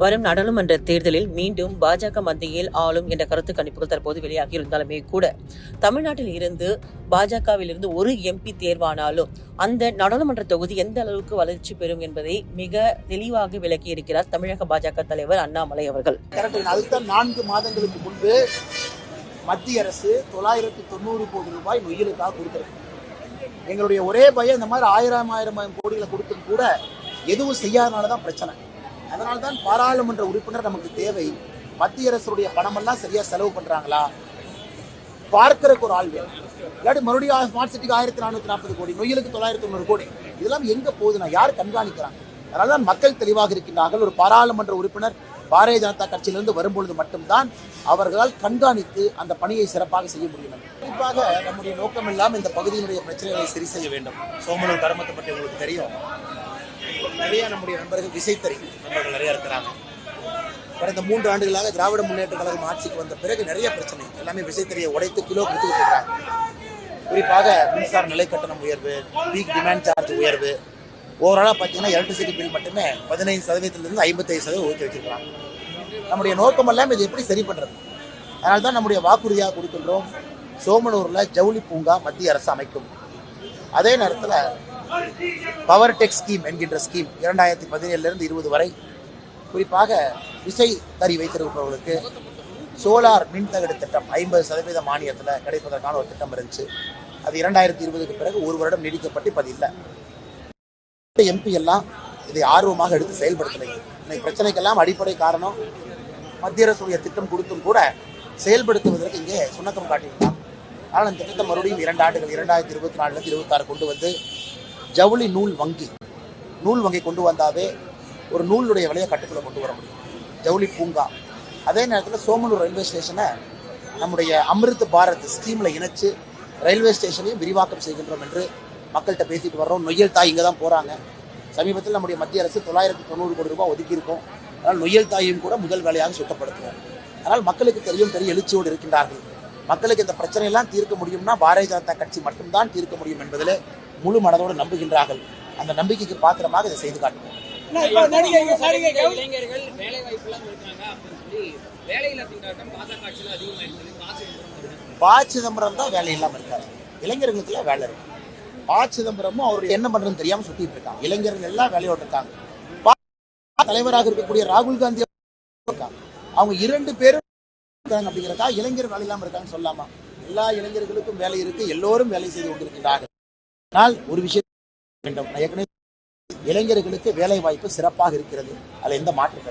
வரும் நாடாளுமன்ற தேர்தலில் மீண்டும் பாஜக மத்தியில் ஆளும் என்ற கருத்து கணிப்புகள் தற்போது வெளியாகி இருந்தாலுமே கூட தமிழ்நாட்டில் இருந்து பாஜகவில் இருந்து ஒரு எம்பி தேர்வானாலும் அந்த நாடாளுமன்ற தொகுதி எந்த அளவுக்கு வளர்ச்சி பெறும் என்பதை மிக தெளிவாக விளக்கி இருக்கிறார் தமிழக பாஜக தலைவர் அண்ணாமலை அவர்கள். அடுத்த அதுதான் நான்கு மாதங்களுக்கு முன்பு மத்திய அரசு தொள்ளாயிரத்தி தொண்ணூறு கோடி ரூபாய் நொய்யலுக்காக கொடுத்துருக்கு எங்களுடைய ஒரே பயம் இந்த மாதிரி ஆயிரம் ஆயிரம் ஆயிரம் கோடிகளை கொடுத்தும் கூட எதுவும் செய்யாதனால தான் பிரச்சனை. அதனால்தான் பாராளுமன்ற உறுப்பினர் நமக்கு தேவை. மத்திய அரசுடைய பணமெல்லாம் சரியா செலவு பண்றாங்களா? பார்க்கறதுக்கு ஒரு ஆள் வேணும். இல்லாட்டி மறுபடியும் ஸ்மார்ட் சிட்டிக்கு ஆயிரத்தி நானூற்றி நாற்பது கோடி நொய்யலுக்கு தொள்ளாயிரத்தி தொண்ணூறு கோடி. இதெல்லாம் எங்க போகுதுன்னா யார் கண்காணிக்கிறாங்க? அதனால தான் மக்கள் தெளிவாக இருக்கின்றார்கள். ஒரு பாராளுமன்ற உறுப்பினர் பாரதிய ஜனதா கட்சியிலிருந்து வரும்பொழுது மட்டும்தான் அவர்களால் கண்காணித்து அந்த பணியை சிறப்பாக செய்ய முடியும். குறிப்பாக நம்முடைய நோக்கம் இல்லாமல் இந்த பகுதியினுடைய பிரச்சனைகளை சரி செய்ய வேண்டும். சோமலூர் கருமத்தை பற்றி உங்களுக்கு தெரியும். நிறைய நம்முடைய நண்பர்கள் விசைத்தறி நண்பர்கள் நிறைய இருக்கிறாங்க. கடந்த மூன்று ஆண்டுகளாக திராவிட முன்னேற்ற கழகம் ஆட்சிக்கு வந்த பிறகு நிறைய பிரச்சனை. எல்லாமே விசைத்தறியை உடைத்து கிலோ கொடுத்து விட்டுறாங்க குறிப்பாக மின்சார நிலை கட்டணம் உயர்வு பீக் டிமாண்ட் சார்ஜ் உயர்வு ஓவராலாக பார்த்தீங்கன்னா எலக்ட்ரிசிட்டி பில் மட்டுமே பதினைந்து சதவீதத்திலிருந்து ஐம்பத்தைந்து சதவீதம் ஊற்றி வச்சிருக்கிறாங்க. நம்முடைய நோக்கம் எல்லாம் இது எப்படி சரி பண்ணுறது அதனால தான் நம்முடைய வாக்குறுதியாக கொடுக்கின்றோம். சோமனூரில் ஜவுளி பூங்கா மத்திய அரசு அமைக்கும். அதே நேரத்தில் பவர் டெக் ஸ்கீம் என்கின்ற ஸ்கீம் இரண்டாயிரத்தி பதினேழுலேருந்து இருபது வரை குறிப்பாக விசை தறி வைத்திருப்பவர்களுக்கு சோலார் மின்தகடு திட்டம் ஐம்பது சதவீத மானியத்தில் கிடைப்பதற்கான ஒரு திட்டம் இருந்துச்சு. அது இரண்டாயிரத்தி இருபதுக்கு பிறகு ஒரு வருடம் நீடிக்கப்பட்டு இப்போ அது இல்லை. எம்பி எல்லாம் இதை ஆர்வமாக எடுத்து செயல்படுத்தலை. இன்னைக்கு பிரச்சனைக்கெல்லாம் அடிப்படை காரணம் மத்திய அரசுடைய திட்டம் கொடுத்தும் கூட செயல்படுத்துவதற்கு இங்கே சுணக்கம் காட்டியிருந்தாங்க ஆனால் அந்த திட்டத்தை மறுபடியும் இரண்டு ஆண்டுகள் இரண்டாயிரத்தி இருபத்தி நாலுலேருந்து இருபத்தாறு கொண்டு வந்து ஜவுளி நூல் வங்கி. நூல் வங்கி கொண்டு வந்தாவே ஒரு நூலுடைய விலையை கட்டுக்குள்ள கொண்டு வர முடியும். ஜவுளி பூங்கா. அதே நேரத்தில் சோமனூர் ரயில்வே ஸ்டேஷனை நம்முடைய அமிர்த் பாரத் ஸ்கீமில் இணைச்சு ரயில்வே ஸ்டேஷனையும் விரிவாக்கம் செய்கின்றோம் என்று மக்கள்கிட்ட பேசிட்டு வர்றோம். நொய்யல் தாய் இங்கே தான் போகிறாங்க சமீபத்தில் நம்முடைய மத்திய அரசு தொள்ளாயிரத்தி தொண்ணூறு கோடி ரூபாய் ஒதுக்கியிருக்கோம் அதனால் நொய்யல் தாயையும் கூட முதல் வேலையாக சுத்தப்படுத்துவோம். அதனால் மக்களுக்கு தெரியும் பெரிய எழுச்சியோடு இருக்கின்றார்கள். மக்களுக்கு இந்த பிரச்சனையெல்லாம் தீர்க்க முடியும்னா பாரதிய ஜனதா கட்சி மட்டும்தான் தீர்க்க முடியும் என்பதில் முழு மனதோடு நம்புகின்றார்கள். அந்த நம்பிக்கைக்கு பாத்திரமாக இதை செய்து காட்டுவோம். இருக்காங்க ப சிதம்பரம் தான் வேலை இல்லாமல் இருக்காரு. இளைஞர்களுக்கெல்லாம் வேலை இருக்கு. ப சிதம்பரமும் அவருடைய என்ன பண்றதுன்னு தெரியாம சுத்திட்டு இருக்காங்க. இளைஞர்கள் எல்லாம் வேலையோட இருக்காங்க பா தலைவராக இருக்கக்கூடிய ராகுல் காந்தி இருக்காங்க அவங்க இரண்டு பேரும் இருக்காங்க அப்படிங்கிறதா இளைஞர் வேலை இல்லாமல் இருக்காங்கன்னு சொல்லாமா? எல்லா இளைஞர்களுக்கும் வேலை இருக்கு. எல்லோரும் வேலை செய்து கொண்டிருக்கின்றார்கள். ஆனால் ஒரு விஷயம் வேண்டும். ஏற்கனவே இளைஞர்களுக்கு வேலை வாய்ப்பு சிறப்பாக இருக்கிறது. அதுல எந்த மாற்றம்